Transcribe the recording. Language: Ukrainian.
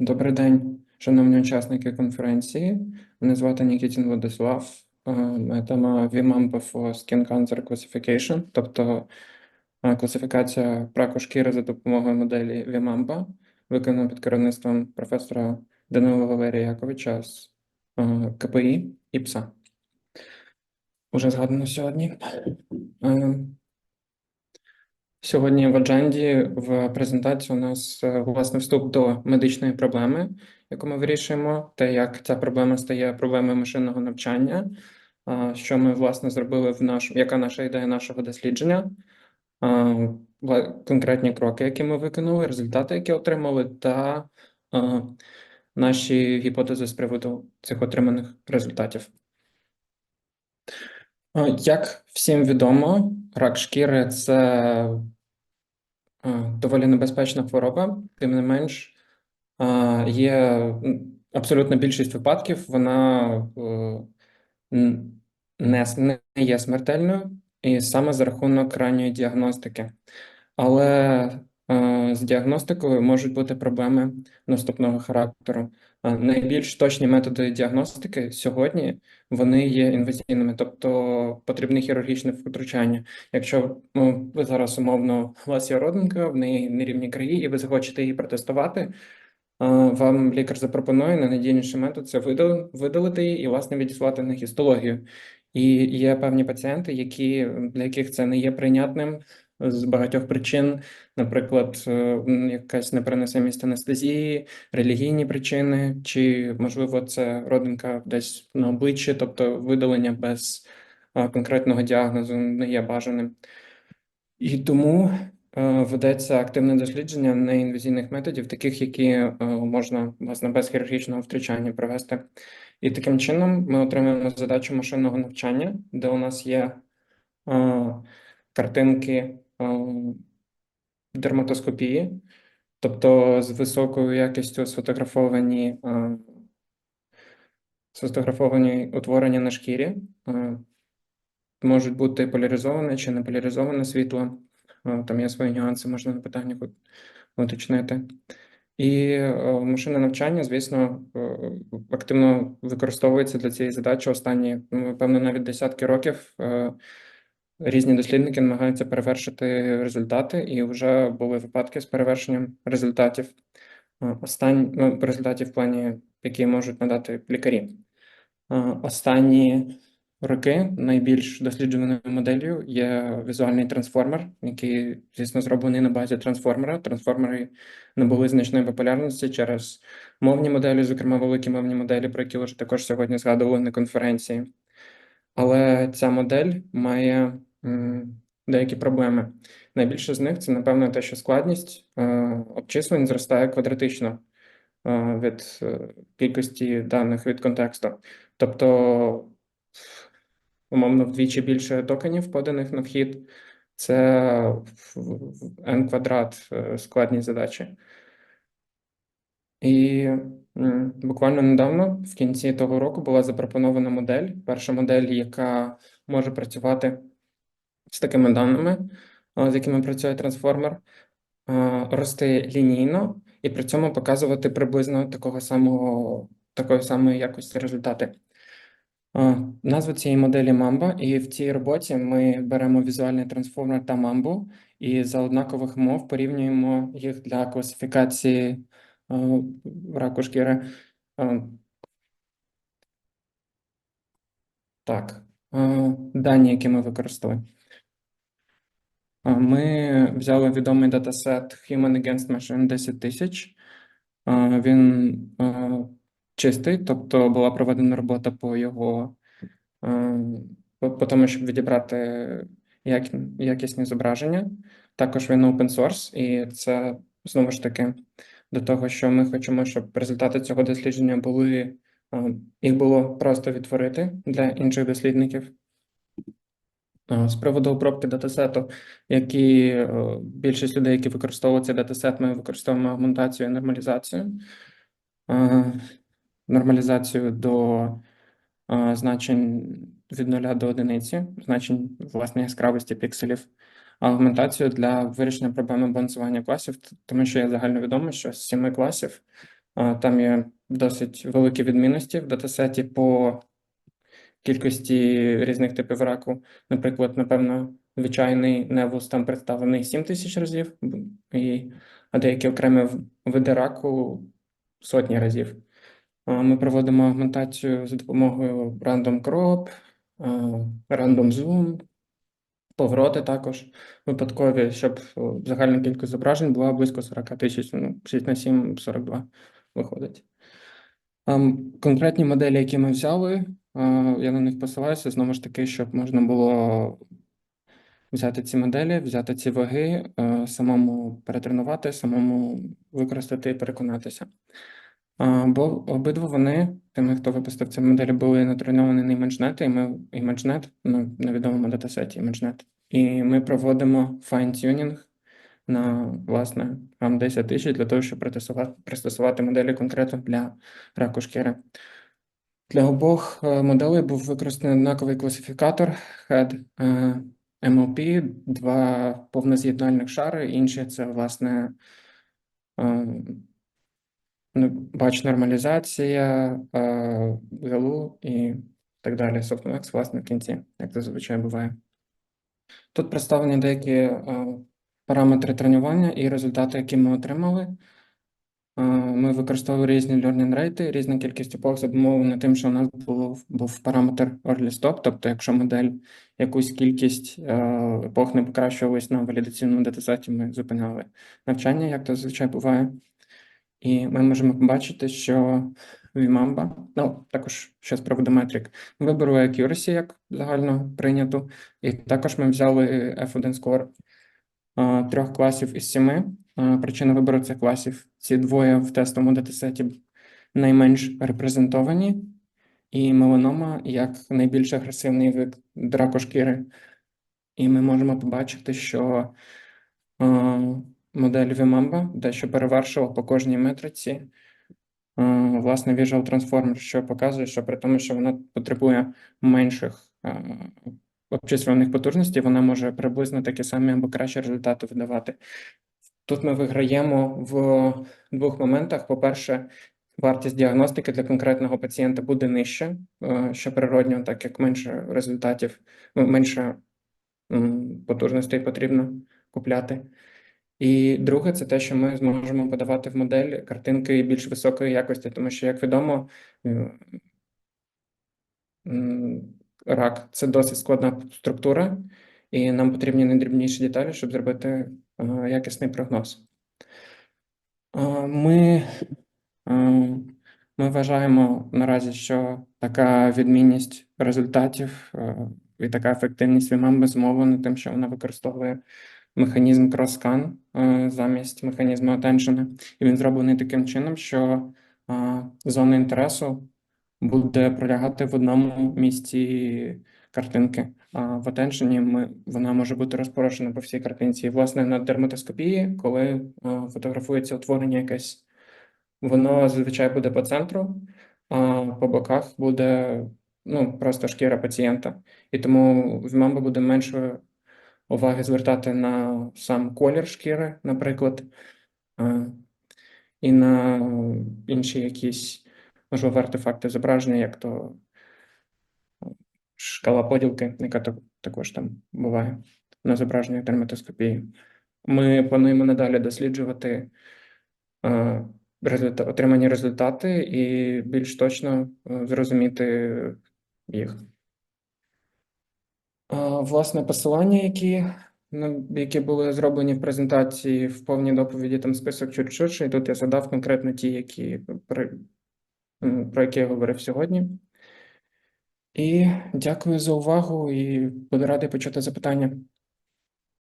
Добрий день, шановні учасники конференції. Мене звати Нікітін Владислав. Е, тема VMAMPA for Skin Cancer Classification, тобто е, класифікація раку шкіри за допомогою моделі VMAMPA, виконана під керівництвом професора Данила Валерія Яковича з е, КПІ ІПСА. Уже згадано сьогодні. Сьогодні в адженді в презентації у нас е, власне вступ до медичної проблеми, яку ми вирішуємо, те, як ця проблема стає проблемою машинного навчання, що ми власне зробили в наш, яка наша ідея нашого дослідження, конкретні кроки, які ми виконали, результати, які отримали, та наші гіпотези з приводу цих отриманих результатів. Як всім відомо, рак шкіри це доволі небезпечна хвороба, тим не менш, е, є абсолютна більшість випадків, вона е, не, є смертельною, і саме за рахунок ранньої діагностики. Але е, з діагностикою можуть бути проблеми наступного характеру. Е, Найбільш точні методи діагностики сьогодні вони є інвазійними, тобто потрібне хірургічне втручання. Якщо ну, ви зараз умовно у вас є родинка, в неї нерівні краї, і ви захочете її протестувати, е, вам лікар запропонує найнадійніший метод це видал- видалити її і власне відіслати на гістологію. І є певні пацієнти, які для яких це не є прийнятним з багатьох причин, наприклад, е, якась непереносимість анестезії, релігійні причини, чи можливо це родинка десь на обличчі, тобто видалення без конкретного діагнозу не є бажаним. І тому е, ведеться активне дослідження неінвазійних методів, таких, які е, можна власне без хірургічного втручання провести. І таким чином ми отримуємо задачу машинного навчання, де у нас є е, картинки е, дерматоскопії, тобто з високою якістю сфотографовані, е, сфотографовані утворення на шкірі. Е, Можуть бути поляризоване чи не поляризоване світло. Е, Там є свої нюанси, можна на питаннях уточнити. І е, машинне навчання, звісно, е, активно використовується для цієї задачі останні, ну, певно, навіть десятки років. Різні дослідники намагаються перевершити результати, і вже були випадки з перевершенням результатів. Е, Останні ну, результатів в плані, які можуть надати лікарі. Е, Останні роки найбільш досліджуваною моделлю є візуальний трансформер, який, звісно, зроблений на базі трансформера. Трансформери набули значної популярності через мовні моделі, зокрема великі мовні моделі, про які вже також сьогодні згадували на конференції. Але ця модель має деякі проблеми. Найбільше з них це, напевно, те, що складність е, обчислень зростає квадратично е, від е, кількості даних від контексту. Тобто, умовно, вдвічі більше токенів, поданих на вхід, це n квадрат складність задачі. І буквально недавно, в кінці того року, була запропонована модель, перша модель, яка може працювати з такими даними, з якими працює трансформер, рости лінійно і при цьому показувати приблизно такого самого, такої самої якості результати. Назва цієї моделі Mamba, і в цій роботі ми беремо візуальний трансформер та Mambu і за однакових умов порівнюємо їх для класифікації раку шкіри. Так, дані, які ми використали. Ми взяли відомий датасет Human Against Machine 10 тисяч. Він чистий, тобто була проведена робота по його по, тому, щоб відібрати як, якісні зображення. Також він open source, і це знову ж таки до того, що ми хочемо, щоб результати цього дослідження були, їх було просто відтворити для інших дослідників. Е, З приводу обробки датасету, які е, більшість людей, які використовують цей датасет, ми використовуємо агментацію і нормалізацію. Е, Нормалізацію до значень від 0 до одиниці, значень власне яскравості пікселів, агментацію для вирішення проблеми балансування класів, тому що є загальновідомо, що з семи класів Там є досить великі відмінності в датасеті по кількості різних типів раку. Наприклад, напевно, звичайний невус там представлений 7 тисяч разів, і, а деякі окремі види раку сотні разів. Ми проводимо агментацію за допомогою Random Crop, Random Zoom, повороти також випадкові, щоб загальна кількість зображень була близько 40 тисяч, ну, 6 на 7 – 42 виходить. Конкретні моделі, які ми взяли, я на них посилаюся, знову ж таки, щоб можна було взяти ці моделі, взяти ці ваги, е, самому перетренувати, самому використати і переконатися. Е, Бо обидва вони, тими, хто випустив ці моделі, були натреновані на ImageNet, і ми ImageNet, ну, на відомому датасеті ImageNet. І ми проводимо fine-tuning на, власне, RAM 10 тисяч для того, щоб пристосувати моделі конкретно для раку шкіри. Для обох е, моделей був використаний однаковий класифікатор HEAD е, MLP, два повноз'єднальних шари, інші це, власне, е, ну, бач нормалізація, GLU і так далі. Softmax, власне, в кінці, як це зазвичай буває. Тут представлені деякі параметри тренування і результати, які ми отримали. Ми використовували різні learning rate, різну кількість епох за обумовлено тим, що у нас був, був параметр early stop, тобто якщо модель якусь кількість е, епох не покращувалась на валідаційному датасеті, ми зупиняли навчання, як це зазвичай буває. І ми можемо побачити, що Vimamba, ну також ще з приводу метрик, вибору accuracy, як загально прийнято, і також ми взяли F1 score трьох класів із семи. Причина вибору цих класів. Ці двоє в тестовому датасеті найменш репрезентовані, і меланома як найбільш агресивний вид раку шкіри. І ми можемо побачити, що модель Vimamba дещо перевершила по кожній метриці е, власне Visual Transformer, що показує, що при тому, що вона потребує менших обчислюваних потужностей, вона може приблизно такі самі або кращі результати видавати. Тут ми виграємо в двох моментах. По-перше, вартість діагностики для конкретного пацієнта буде нижча, е, що природньо, так як менше результатів, ну, менше потужностей потрібно купляти. І друге, це те, що ми зможемо подавати в модель картинки більш високої якості, тому що, як відомо, е, рак це досить складна структура, і нам потрібні найдрібніші деталі, щоб зробити е, якісний прогноз. Е, Ми, е, ми вважаємо наразі, що така відмінність результатів і така ефективність Vimamba зумовлена тим, що вона використовує механізм крос-скан замість механізму attention. І він зроблений таким чином, що зона інтересу буде пролягати в одному місці картинки. А в attention ми, вона може бути розпорошена по всій картинці. І, власне, на дерматоскопії, коли е, фотографується утворення якесь, воно зазвичай буде по центру, а по боках буде ну, просто шкіра пацієнта. І тому в Mamba буде менше уваги звертати на сам колір шкіри, наприклад, е, і на інші якісь, можливо, артефакти зображення, як то шкала поділки, яка також там буває на зображеннях дерматоскопії. Ми плануємо надалі досліджувати е, отримані результати і більш точно е, зрозуміти їх. Власне, посилання, які, ну, які були зроблені в презентації в повній доповіді, там список чуть ширший. Тут я задав конкретно ті, які, про, які я говорив сьогодні. І дякую за увагу і буду радий почути запитання.